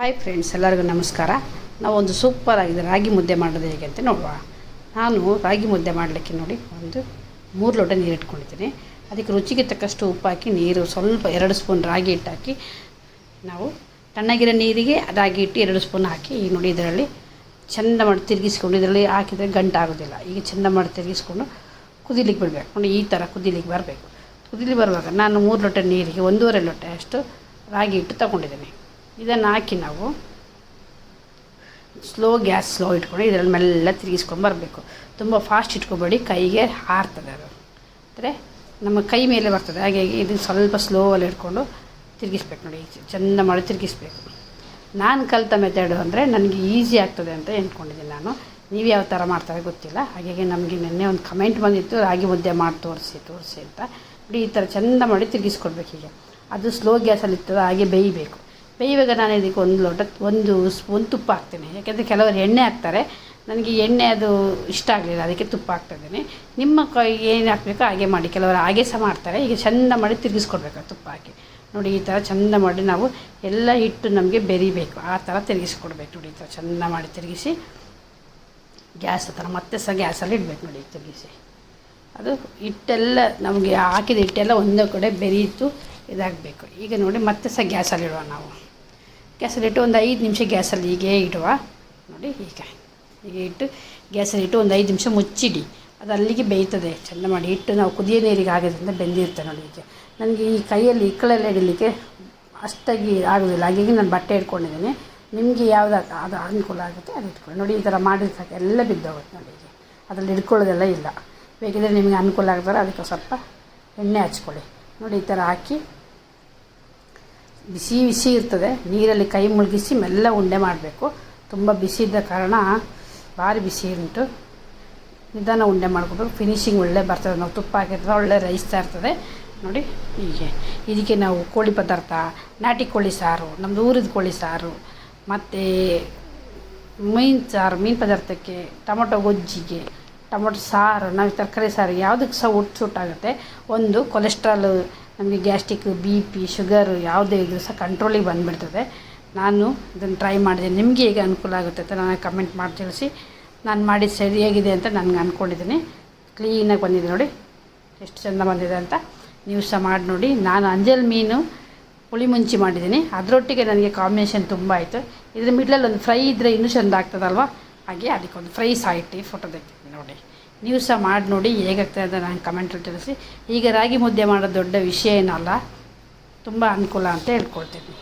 Hi friends ಎಲ್ಲರಿಗೂ ನಮಸ್ಕಾರ. ನಾವು ಒಂದು ಸೂಪರ್ ಆಗಿದೆ, ರಾಗಿ ಮುದ್ದೆ ಮಾಡೋದು ಹೇಗೆ ಅಂತ ನೋಡುವ. ನಾನು ರಾಗಿ ಮುದ್ದೆ ಮಾಡಲಿಕ್ಕೆ ನೋಡಿ, ಒಂದು ಮೂರು ಲೋಟ ನೀರು ಇಟ್ಕೊಂಡಿದ್ದೀನಿ. ಅದಕ್ಕೆ ರುಚಿಗೆ ತಕ್ಕಷ್ಟು ಉಪ್ಪು ಹಾಕಿ, ನೀರು ಸ್ವಲ್ಪ ಎರಡು ಸ್ಪೂನ್ ರಾಗಿ ಹಿಟ್ಟು ಹಾಕಿ, ನಾವು ತಣ್ಣಗಿರೋ ನೀರಿಗೆ ರಾಗಿ ಹಿಟ್ಟು ಎರಡು ಸ್ಪೂನ್ ಹಾಕಿ ಈಗ ನೋಡಿ ಇದರಲ್ಲಿ ಚೆಂದ ಮಾಡಿ ತಿರುಗಿಸ್ಕೊಂಡು, ಇದರಲ್ಲಿ ಹಾಕಿದರೆ ಗಂಟಾಗೋದಿಲ್ಲ ಈಗ ಚೆಂದ ಮಾಡಿ ತಿರುಗಿಸ್ಕೊಂಡು ಕುದಿಲಿಕ್ಕೆ ಬಿಡಬೇಕು ನೋಡಿ, ಈ ಥರ ಕುದಿಲಿಕ್ಕೆ ಬರಬೇಕು. ಕುದಿಲಿ ಬರುವಾಗ ನಾನು ಮೂರು ಲೋಟ ನೀರಿಗೆ, ಒಂದೂವರೆ ಲೋಟ ಅಷ್ಟು ರಾಗಿ ಹಿಟ್ಟು ತಗೊಂಡಿದ್ದೀನಿ. ಇದನ್ನು ಹಾಕಿ ನಾವು ಸ್ಲೋ ಗ್ಯಾಸ್ ಸ್ಲೋ ಇಟ್ಕೊಂಡು ಇದರಲ್ಲಿ ಮೆಲ್ಲ ತಿರುಗಿಸ್ಕೊಂಡು ಬರಬೇಕು. ತುಂಬ ಫಾಸ್ಟ್ ಇಟ್ಕೊಬೇಡಿ, ಕೈಗೆ ಹಾರ್ತದೆ ಅದು. ಅಂದರೆ ನಮ್ಮ ಕೈ ಮೇಲೆ ಬರ್ತದೆ. ಹಾಗಾಗಿ ಇದನ್ನು ಸ್ವಲ್ಪ ಸ್ಲೋವಲ್ಲಿ ಇಟ್ಕೊಂಡು ತಿರುಗಿಸ್ಬೇಕು ನೋಡಿ, ಚೆಂದ ಮಾಡಿ ತಿರುಗಿಸ್ಬೇಕು. ನಾನು ಕಲಿತ ಮೆಥಡು ಅಂದರೆ ನನಗೆ ಈಸಿ ಆಗ್ತದೆ ಅಂತ ಅಂದ್ಕೊಂಡಿದ್ದೀನಿ ನಾನು. ನೀವು ಯಾವ ಥರ ಮಾಡ್ತಾರೆ ಗೊತ್ತಿಲ್ಲ. ಹಾಗಾಗಿ ನಮಗೆ ನಿನ್ನೆ ಒಂದು ಕಮೆಂಟ್ ಬಂದಿತ್ತು, ರಾಗಿ ಮುದ್ದೆ ಮಾಡಿ ತೋರಿಸಿ ತೋರಿಸಿ ಅಂತ. ನೋಡಿ, ಈ ಥರ ಚೆಂದ ಮಾಡಿ ತಿರುಗಿಸ್ಕೊಡ್ಬೇಕು ಹೀಗೆ. ಅದು ಸ್ಲೋ ಗ್ಯಾಸಲ್ಲಿ ಇರ್ತದೆ, ಹಾಗೆ ಬೇಯಬೇಕು. ಬೇಯುವಾಗ ನಾನು ಇದಕ್ಕೆ ಒಂದು ಲೋಟ, ಒಂದು ಸ್ಪೂನ್ ತುಪ್ಪ ಹಾಕ್ತೀನಿ. ಯಾಕೆಂದರೆ ಕೆಲವರು ಎಣ್ಣೆ ಹಾಕ್ತಾರೆ. ನನಗೆ ಎಣ್ಣೆ ಅದು ಇಷ್ಟ ಆಗಲಿಲ್ಲ, ಅದಕ್ಕೆ ತುಪ್ಪ ಹಾಕ್ತಾಯಿದ್ದೀನಿ ನಿಮ್ಮ ಕೈ ಏನು ಹಾಕಬೇಕೋ ಹಾಗೆ ಮಾಡಿ. ಕೆಲವರು ಹಾಗೆ ಸಹ ಮಾಡ್ತಾರೆ. ಈಗ ಚೆಂದ ಮಾಡಿ ತಿರುಗಿಸ್ಕೊಡ್ಬೇಕು ತುಪ್ಪ ಹಾಕಿ. ನೋಡಿ, ಈ ಥರ ಚೆಂದ ಮಾಡಿ ನಾವು ಎಲ್ಲ ಹಿಟ್ಟು ನಮಗೆ ಬೆರಿಬೇಕು. ಆ ಥರ ತಿರುಗಿಸ್ಕೊಡ್ಬೇಕು. ನೋಡಿ, ಈ ಥರ ಚೆಂದ ಮಾಡಿ ತಿರುಗಿಸಿ. ಗ್ಯಾಸ್ ಹತ್ರ ಮತ್ತೆ ಸಹ ಗ್ಯಾಸಲ್ಲಿ ಇಡಬೇಕು. ನೋಡಿ, ತಿರುಗಿಸಿ. ಅದು ಹಿಟ್ಟೆಲ್ಲ ನಮಗೆ ಹಾಕಿದ ಹಿಟ್ಟೆಲ್ಲ ಒಂದೇ ಕಡೆ ಬೆರೀತು ಇದಾಗಬೇಕು. ಈಗ ನೋಡಿ, ಮತ್ತೆ ಸಹ ಗ್ಯಾಸಲ್ಲಿ ಇಡುವ ನಾವು. ಗ್ಯಾಸಲ್ಲಿ ಇಟ್ಟು ಒಂದು ಐದು ನಿಮಿಷ ಗ್ಯಾಸಲ್ಲಿ ಹೀಗೆ ಇಡುವ. ನೋಡಿ ಹೀಗೆ. ಹೀಗೆ ಇಟ್ಟು ಗ್ಯಾಸಲ್ಲಿಟ್ಟು ಒಂದು ಐದು ನಿಮಿಷ ಮುಚ್ಚಿಡಿ. ಅದು ಅಲ್ಲಿಗೆ ಬೇಯ್ತದೆ. ಚೆಂದ ಮಾಡಿ ಇಟ್ಟು ನಾವು ಕುದಿಯ ನೀರಿಗೆ ಆಗೋದ್ರಿಂದ ಬೆಂದಿರುತ್ತೆ ನೋಡಿ ಹೀಗೆ. ನನಗೆ ಈ ಕೈಯಲ್ಲಿ ಇಕ್ಕಳೆಲ್ಲ ಹಿಡಿಲಿಕ್ಕೆ ಅಷ್ಟಾಗಿ ಆಗೋದಿಲ್ಲ. ಹಾಗಾಗಿ ನಾನು ಬಟ್ಟೆ ಇಟ್ಕೊಂಡಿದ್ದೀನಿ. ನಿಮಗೆ ಯಾವ್ದು ಅದು ಅನುಕೂಲ ಆಗುತ್ತೆ ಅದು ಇಟ್ಕೊಳ್ಳಿ. ನೋಡಿ ಈ ಥರ ಮಾಡಿದ ಸಾಕು ಎಲ್ಲ ಬಿದ್ದೋಗುತ್ತೆ ನೋಡಿ ಹೀಗೆ. ಅದರಲ್ಲಿ ಹಿಡ್ಕೊಳ್ಳೋದೆಲ್ಲ ಇಲ್ಲ. ಬೇಕಿದ್ರೆ ನಿಮಗೆ ಅನುಕೂಲ ಆಗ್ತಾರೆ ಅದಕ್ಕೆ ಸ್ವಲ್ಪ ಎಣ್ಣೆ ಹಚ್ಕೊಳ್ಳಿ. ನೋಡಿ ಈ ಥರ ಹಾಕಿ ಬಿಸಿ ಬಿಸಿ ಇರ್ತದೆ. ನೀರಲ್ಲಿ ಕೈ ಮುಳುಗಿಸಿ ಮೆಲ್ಲ ಉಂಡೆ ಮಾಡಬೇಕು. ತುಂಬ ಬಿಸಿ ಇದ್ದ ಕಾರಣ ಭಾರಿ ಬಿಸಿ ಉಂಟು. ನಿಧಾನ ಉಂಡೆ ಮಾಡ್ಕೋಬೇಕು. ಫಿನಿಶಿಂಗ್ ಒಳ್ಳೆ ಬರ್ತದೆ. ನಾವು ತುಪ್ಪ ಹಾಕಿದ್ರೆ ಒಳ್ಳೆ ರೈಸ್ತಾ ಇರ್ತದೆ. ನೋಡಿ ಹೀಗೆ. ಇದಕ್ಕೆ ನಾವು ಕೋಳಿ ಪದಾರ್ಥ, ನಾಟಿ ಕೋಳಿ ಸಾರು ನಮ್ಮದು ಊರಿದ ಕೋಳಿ ಸಾರು, ಮತ್ತು ಮೀನು ಸಾರು, ಮೀನು ಪದಾರ್ಥಕ್ಕೆ ಟೊಮೊಟೊ ಗೊಜ್ಜಿಗೆ, ಟೊಮೊಟೊ ಸಾರು, ನಾವು ತರಕಾರಿ ಸಾರು ಯಾವುದಕ್ಕೆ ಸಹ ಒಟ್ಟು ಸುಟ್ಟಾಗುತ್ತೆ. ಒಂದು ಕೊಲೆಸ್ಟ್ರಾಲು ನಮಗೆ ಗ್ಯಾಸ್ಟಿಕ್ ಬಿ ಪಿ, ಶುಗರು ಯಾವುದೇ ಇದ್ರೂ ಸಹ ಕಂಟ್ರೋಲಿಗೆ ಬಂದುಬಿಡ್ತದೆ. ನಾನು ಇದನ್ನು ಟ್ರೈ ಮಾಡಿದೆ. ನಿಮಗೆ ಹೇಗೆ ಅನುಕೂಲ ಆಗುತ್ತೆ ಅಂತ ನನಗೆ ಕಮೆಂಟ್ ಮಾಡಿ ತಿಳಿಸಿ. ನಾನು ಮಾಡಿದ್ದು ಸರಿಯಾಗಿದೆ ಅಂತ ನನಗೆ ಅಂದ್ಕೊಂಡಿದ್ದೀನಿ ಕ್ಲೀನಾಗಿ ಬಂದಿದೆ ನೋಡಿ. ಎಷ್ಟು ಚೆಂದ ಬಂದಿದೆ ಅಂತ ನೀವು ಸಹ ಮಾಡಿ ನೋಡಿ. ನಾನು ಅಂಜಲ್ ಮೀನು ಹುಳಿ ಮುಂಚಿ ಮಾಡಿದ್ದೀನಿ. ಅದರೊಟ್ಟಿಗೆ ನನಗೆ ಕಾಂಬಿನೇಷನ್ ತುಂಬ ಆಯಿತು. ಇದ್ರ ಮಿಡ್ಲಲ್ಲಿ ಒಂದು ಫ್ರೈ ಇದ್ದರೆ ಇನ್ನೂ ಚೆಂದ ಆಗ್ತದಲ್ವ? ಹಾಗೆ ಅದಕ್ಕೊಂದು ಫ್ರೈ ಸಹ ಇಟ್ಟು ಫೋಟೋ ತೆಗ್ತೀನಿ ನೋಡಿ. ನೀವು ಸಹ ಮಾಡಿ ನೋಡಿ, ಹೇಗಾಗ್ತಾ ಅಂತ ನಾನು ಕಮೆಂಟಲ್ಲಿ ತಿಳಿಸಿ. ಈಗ ರಾಗಿ ಮುದ್ದೆ ಮಾಡೋ ದೊಡ್ಡ ವಿಷಯ ಏನಲ್ಲ, ತುಂಬ ಅನುಕೂಲ ಅಂತ ಹೇಳ್ಕೊಳ್ತೀನಿ.